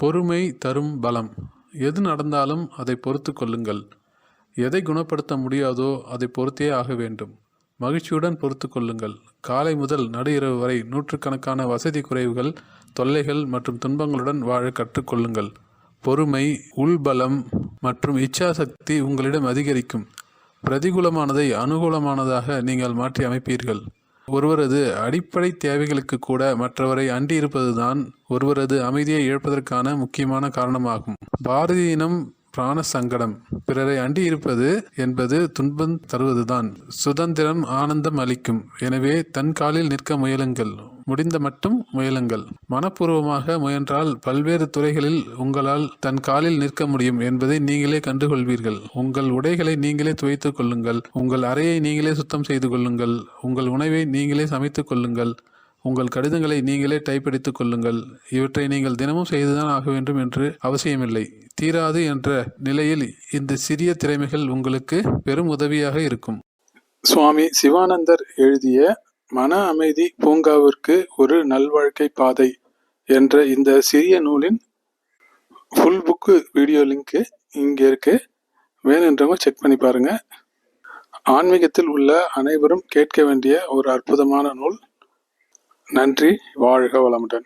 பொறுமை தரும் பலம். எது நடந்தாலும் அதை பொறுத்து கொள்ளுங்கள். எதை குணப்படுத்த முடியாதோ அதை பொறுத்தே ஆக வேண்டும். மகிழ்ச்சியுடன் பொறுத்து கொள்ளுங்கள். காலை முதல் நடு இரவு வரை நூற்றுக்கணக்கான வசதி குறைவுகள் தொல்லைகள் மற்றும் துன்பங்களுடன் வாழ கற்றுக்கொள்ளுங்கள் பொறுமை உள்பலம் மற்றும் இச்சாசக்தி உங்களிடம் அதிகரிக்கும். பிரதிகூலமானதை அனுகூலமானதாக நீங்கள் மாற்றி அமைப்பீர்கள். ஒருவரது அடிப்படை தேவைகளுக்கு கூட மற்றவரை அண்டியிருப்பதுதான் ஒருவரது அமைதியை இழப்பதற்கான முக்கியமான காரணமாகும். பாரதியினம் பிராண சங்கடம் பிறரை அண்டி இருப்பது என்பது துன்பம் தருவதுதான். சுதந்திரம் ஆனந்தம் அளிக்கும். எனவே தன் காலில் நிற்க முயலுங்கள். முடிந்த மட்டும் முயலுங்கள். மனப்பூர்வமாக முயன்றால் பல்வேறு துறைகளில் உங்களால் தன் காலில் நிற்க முடியும் என்பதை நீங்களே கண்டுகொள்வீர்கள். உங்கள் உடைகளை நீங்களே துவைத்துக் கொள்ளுங்கள். உங்கள் அறையை நீங்களே சுத்தம் செய்து கொள்ளுங்கள். உங்கள் உணவை நீங்களே சமைத்துக் கொள்ளுங்கள். உங்கள் கடிதங்களை நீங்களே டைப்படித்துக் கொள்ளுங்கள். இவற்றை நீங்கள் தினமும் செய்துதான் ஆக வேண்டும் என்று அவசியமில்லை. தீராது என்ற நிலையில் இந்த சிறிய திறமைகள் உங்களுக்கு பெரும் உதவியாக இருக்கும். சுவாமி சிவானந்தர் எழுதிய மன அமைதி பூங்காவிற்கு ஒரு நல்வாழ்க்கை பாதை என்ற இந்த சிறிய நூலின் ஃபுல் புக்கு வீடியோ லிங்க்கு இங்கே இருக்கு. வேணுன்றவங்க செக் பண்ணி பாருங்க. ஆன்மீகத்தில் உள்ள அனைவரும் கேட்க வேண்டிய ஒரு அற்புதமான நூல். நன்றி. வாழ்க வளமுடன்.